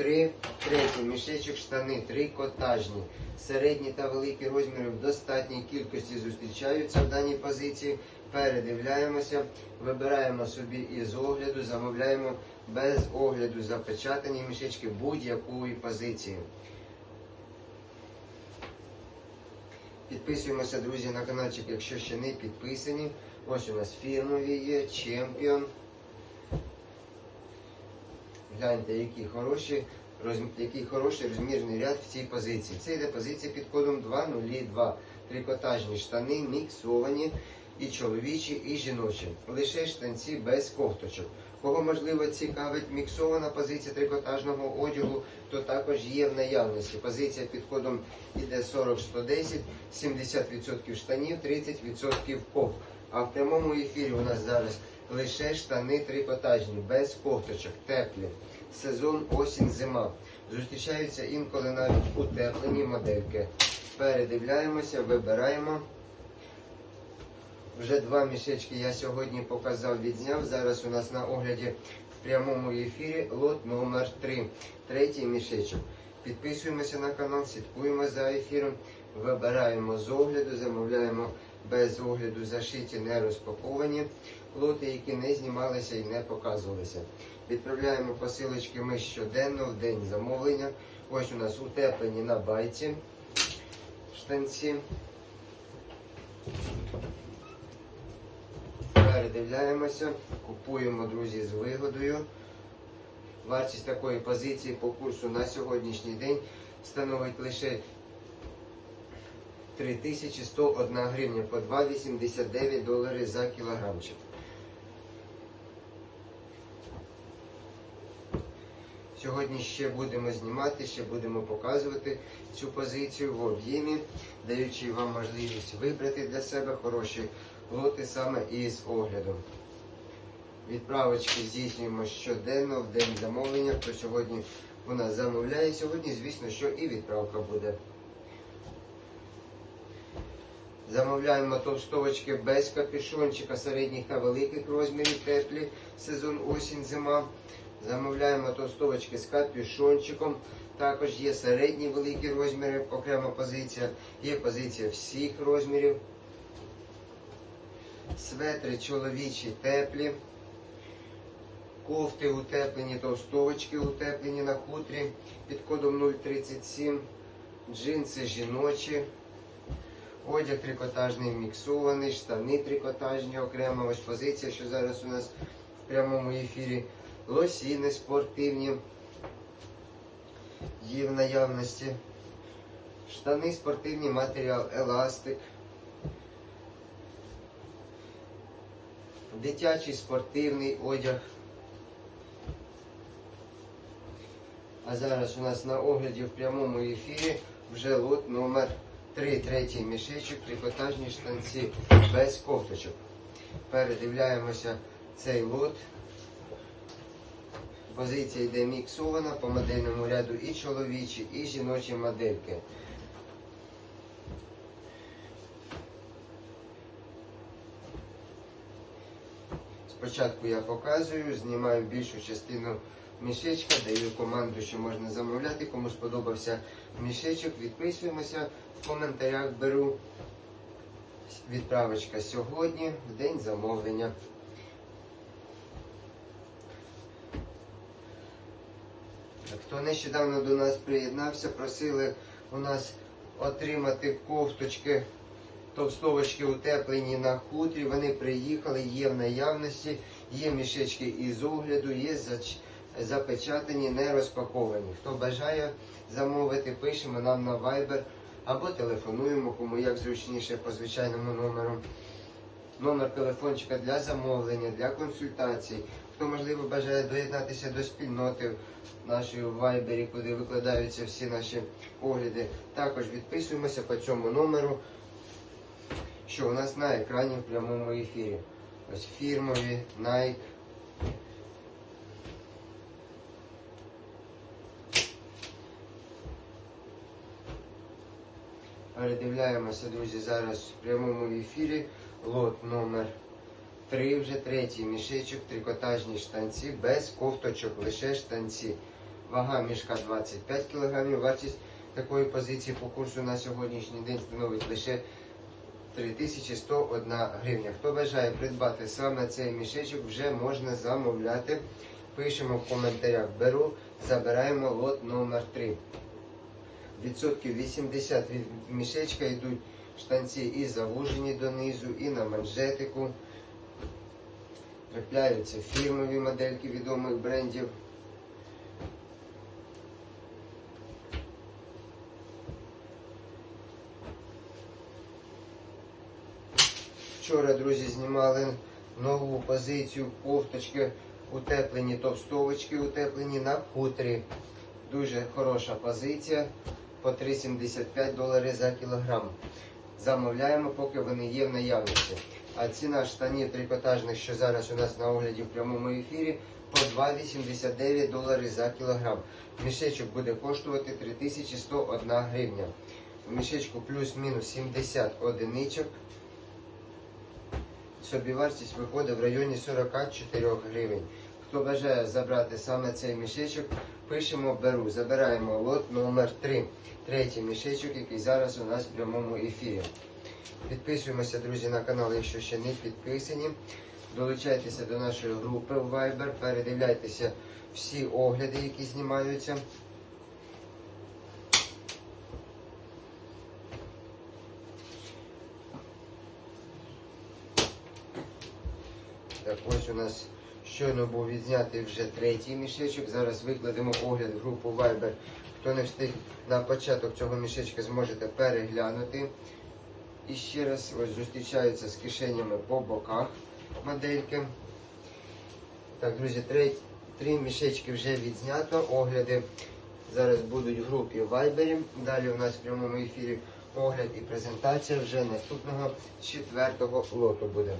3, третій мішечок штани, трикотажні. Середні та великі розміри в достатній кількості зустрічаються в даній позиції. Передивляємося, вибираємо собі із огляду, замовляємо без огляду запечатані мішечки будь-якої позиції. Підписуємося, друзі, на каналчик, якщо ще не підписані. Ось у нас фірмові є, чемпіон. Гляньте, які хороші, розм- який хороший розмірний ряд в цій позиції. Це йде позиція під кодом 202. Трикотажні штани міксовані і чоловічі, і жіночі. Лише штанці без кофточок. Кого можливо цікавить міксована позиція трикотажного одягу, то також є в наявності. Позиція під кодом іде 40-110, 70% штанів, 30% кофт. А в прямому ефірі у нас зараз лише штани трикотажні, без кофточок, теплі. Сезон осінь-зима. Зустрічаються інколи навіть утеплені модельки. Передивляємося, вибираємо. Вже два мішечки я сьогодні показав, відзняв. Зараз у нас на огляді в прямому ефірі лот номер 3. Третій мішечок. Підписуємося на канал, слідкуємо за ефіром, вибираємо з огляду, замовляємо без огляду зашиті, не розпаковані лоти, які не знімалися і не показувалися. Відправляємо посилочки ми щоденно в день замовлення. Ось у нас утеплені на байці штанці. Передивляємося, купуємо, друзі, з вигодою. Вартість такої позиції по курсу на сьогоднішній день становить лише 3101 гривня по 2,89 долари за кілограмчик. Сьогодні ще будемо знімати, ще будемо показувати цю позицію в об'ємі, даючи вам можливість вибрати для себе хороші лоти саме із оглядом. Відправочки здійснюємо щоденно в день замовлення. Хто сьогодні у нас замовляє, сьогодні, звісно, що і відправка буде. Замовляємо товстовочки без капюшончика середніх та великих розмірів теплі, сезон осінь-зима. Замовляємо товстовочки з капюшончиком. Також є середні великі розміри, окрема позиція, є позиція всіх розмірів. Светри чоловічі теплі. Кофти утеплені, товстовочки утеплені на хутрі під кодом 037. Джинси жіночі. Одяг трикотажний міксований, штани трикотажні окремо. Ось позиція, що зараз у нас в прямому ефірі. Лосіни спортивні. Є в наявності. Штани спортивні, матеріал еластик. Дитячий спортивний одяг. А зараз у нас на огляді в прямому ефірі вже лот номер 3, третій мішечок, трикотажні штанці без кофточок. Передивляємося цей лот. Позиція йде міксована по модельному ряду і чоловічі, і жіночі модельки. Спочатку я показую, знімаю більшу частину мішечка, даю команду, що можна замовляти. Кому сподобався мішечок, відписуємося в коментарях. Беру відправочка сьогодні, в день замовлення. Хто нещодавно до нас приєднався, просили у нас отримати кофточки, товстовочки утеплені на хутрі. Вони приїхали, є в наявності, є мішечки із огляду, є зач- запечатані, не розпаковані. Хто бажає замовити, пишемо нам на Viber або телефонуємо, кому як зручніше по звичайному номеру. Номер телефончика для замовлення, для консультацій. Хто, можливо, бажає доєднатися до спільноти нашої в Вайбері, куди викладаються всі наші огляди. Також відписуємося по цьому номеру, що у нас на екрані в прямому ефірі. Ось фірмові, Nike. Передивляємося, друзі, зараз в прямому ефірі. Лот номер 3, вже третій мішечок, трикотажні штанці, без кофточок, лише штанці. Вага мішка 25 кг. Вартість такої позиції по курсу на сьогоднішній день становить лише 3101 гривня. Хто бажає придбати саме цей мішечок, вже можна замовляти. Пишемо в коментарях беру, забираємо лот номер 3 Відсотків 80 від мішечка йдуть штанці і завужені донизу, і на манжетику. Трапляються фірмові модельки відомих брендів. Вчора, друзі, знімали нову позицію кофточки утеплені, товстовочки утеплені на хутрі. Дуже хороша позиція по 3,75 долари за кілограм. Замовляємо, поки вони є в наявності. А ціна штанів трикотажних, що зараз у нас на огляді в прямому ефірі, по 2,89 долари за кілограм. Мішечок буде коштувати 3101 гривня. В мішечку плюс-мінус 70 одиничок. Собівартість виходить в районі 44 гривень. Хто бажає забрати саме цей мішечок, пишемо беру. Забираємо лот номер 3 Третій мішечок, який зараз у нас в прямому ефірі. Підписуємося, друзі, на канал, якщо ще не підписані. Долучайтеся до нашої групи в Viber, передивляйтеся всі огляди, які знімаються. Так, ось у нас щойно був відзнятий вже третій мішечок. Зараз викладемо огляд в групу Viber. Хто не встиг на початок цього мішечка, зможете переглянути. І ще раз ось зустрічаються з кишенями по боках модельки. Так, друзі, три, три мішечки вже відзнято. Огляди зараз будуть в групі Viber. Далі у нас в прямому ефірі огляд і презентація вже наступного четвертого лоту буде.